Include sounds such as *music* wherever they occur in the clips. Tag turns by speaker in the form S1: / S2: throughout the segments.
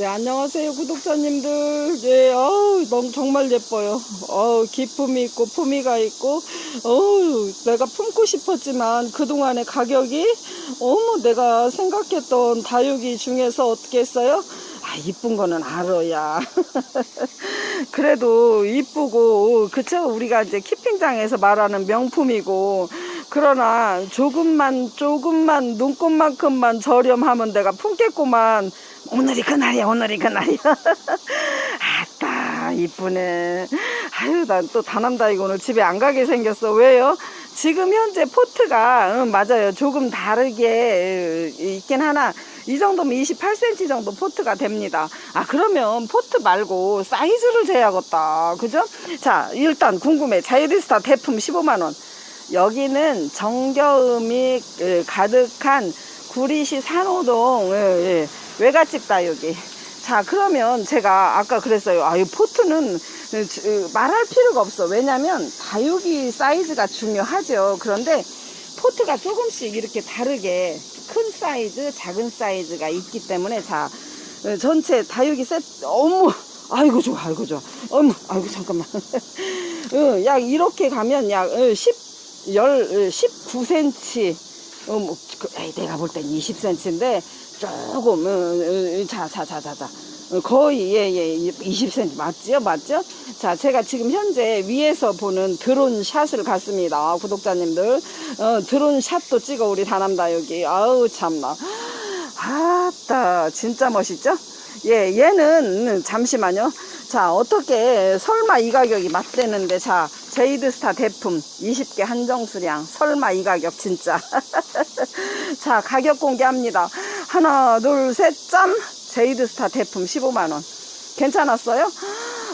S1: 네, 안녕하세요, 구독자님들. 네, 어우, 너무 정말 예뻐요. 어우, 기품이 있고, 품위가 있고, 어우, 내가 품고 싶었지만, 그동안의 가격이, 어머, 내가 생각했던 다육이 중에서 어떻게 했어요? 아, 이쁜 거는 알아야. *laughs* 그래도 이쁘고, 그쵸? 우리가 이제 키핑장에서 말하는 명품이고, 그러나 조금만, 조금만, 눈꽃만큼만 저렴하면 내가 품겠구만. 오늘이 그날이야, 오늘이 그날이야. *laughs* 아따, 이쁘네. 아유, 난 또 다남다이고 오늘 집에 안 가게 생겼어. 왜요? 지금 현재 포트가, 응, 맞아요. 조금 다르게 어, 있긴 하나, 이 정도면 28cm 정도 포트가 됩니다. 아, 그러면 포트 말고 사이즈를 재야겠다. 그죠? 자, 일단 궁금해. 자이리스타 대품 15만원. 여기는 정겨움이 예, 가득한 구리시 산호동 예, 예, 외갓집 다육이. 자 그러면 제가 아까 그랬어요. 아이 포트는 말할 필요가 없어. 왜냐면 다육이 사이즈가 중요하죠. 그런데 포트가 조금씩 이렇게 다르게 큰 사이즈, 작은 사이즈가 있기 때문에 자 어, 전체 다육이 세트 어머 아이고 좋아 아이고 좋아 어머 아이고 잠깐만 어, *laughs* 약 이렇게 가면 약 어, 10, 열, 19cm 어, 뭐, 그, 에이, 내가 볼 땐 20cm인데 조금 어, 어, 자, 자, 자, 자, 자. 어, 거의 예, 예, 20cm 맞죠? 맞죠? 자, 제가 지금 현재 위에서 보는 드론 샷을 갔습니다. 구독자님들. 어, 드론 샷도 찍어 우리 다남다 여기. 아우 참나. 아따 진짜 멋있죠? 예, 얘는 음, 잠시만요. 자, 어떻게 설마 이 가격이 맞대는데 자, 제이드스타 대품 20개 한정 수량. 설마 이 가격 진짜. *laughs* 자, 가격 공개합니다. 하나, 둘, 셋, 짠. 제이드스타 대품 15만 원. 괜찮았어요?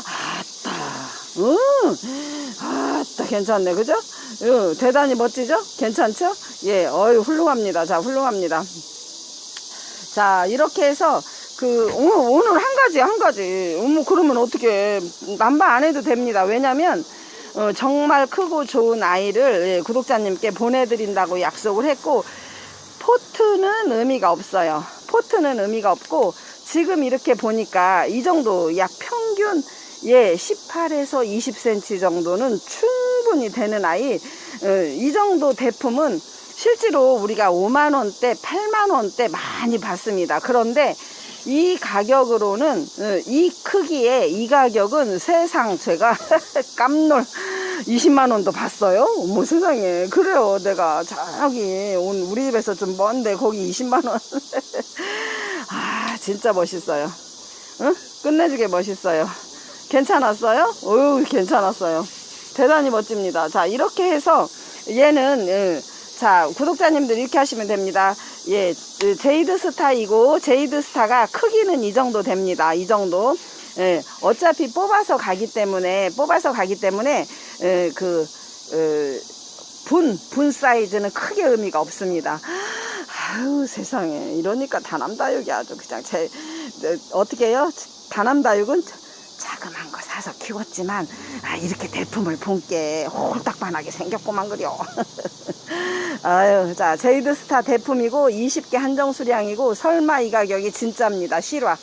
S1: 아따. 응. 아따 괜찮네. 그죠? 응, 대단히 멋지죠? 괜찮죠? 예, 어유 훌륭합니다. 자, 훌륭합니다. 자, 이렇게 해서 그 오늘, 오늘 한 가지 한 가지. 어머 그러면 어떻게 남바 안 해도 됩니다. 왜냐면 어, 정말 크고 좋은 아이를 예, 구독자님께 보내드린다고 약속을 했고 포트는 의미가 없어요. 포트는 의미가 없고 지금 이렇게 보니까 이 정도 약 평균 예 18에서 20cm 정도는 충분히 되는 아이 어, 이 정도 대품은 실제로 우리가 5만 원대, 8만 원대 많이 받습니다. 그런데 이 가격으로는 어, 이 크기에 이 가격은 세상 제가 *laughs* 깜놀 20만 원도 봤어요. 어머 세상에 그래요. 내가 저기 온 우리 집에서 좀 먼데 거기 20만 원. *laughs* 아 진짜 멋있어요. 응? 끝내주게 멋있어요. 괜찮았어요? 어유 괜찮았어요. 대단히 멋집니다. 자 이렇게 해서 얘는 예, 자 구독자님들 이렇게 하시면 됩니다. 예, 그 제이드 스타이고 제이드 스타가 크기는 이 정도 됩니다. 이 정도. 예, 어차피 뽑아서 가기 때문에 뽑아서 가기 때문에 예, 그 어, 분, 분 사이즈는 크게 의미가 없습니다. 아유 세상에 이러니까 다남다육이 아주 그냥 제 어, 어떻게 해요? 다남다육은 자그만 거 사서 키웠지만 아, 이렇게 대품을 본 게 홀딱반하게 생겼구만 그려. *laughs* 아유 자 제이드 스타 대품이고 20개 한정 수량이고 설마 이 가격이 진짜입니다 실화.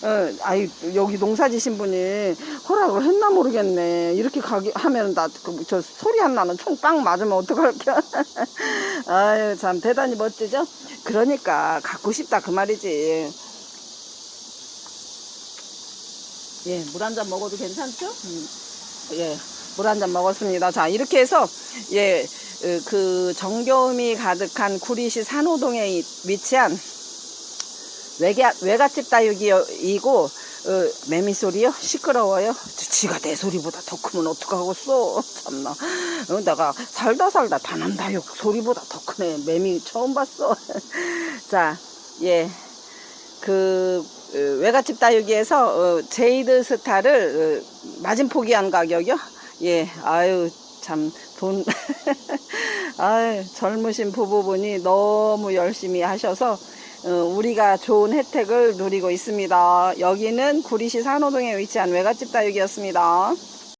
S1: 어, 아이 여기 농사 지신 분이 허락을 했나 모르겠네. 이렇게 가기 하면 나저 소리 안 나는 총빵 맞으면 어떡할게. *laughs* 아유 참 대단히 멋지죠. 그러니까 갖고 싶다 그 말이지. 예, 물 한 잔 먹어도 괜찮죠? 음, 예, 물 한 잔 먹었습니다. 자, 이렇게 해서, 예, 어, 그 정겨움이 가득한 구리시 산호동에 이- 위치한 외가, 외갓집 다육이고, 어, 매미 소리요? 시끄러워요? 지가 내 소리보다 더 크면 어떡하겠어? 참나. 어, 내가 살다 살다 다남 다육 소리보다 더 크네. 매미 처음 봤어. *laughs* 자, 예. 그 어, 외갓집 다육이에서 어, 제이드 스타를 어, 마진 포기한 가격이요? 예, 아유 참 돈, *laughs* 아유 젊으신 부부분이 너무 열심히 하셔서 어, 우리가 좋은 혜택을 누리고 있습니다. 여기는 구리시 산호동에 위치한 외갓집 다육이었습니다.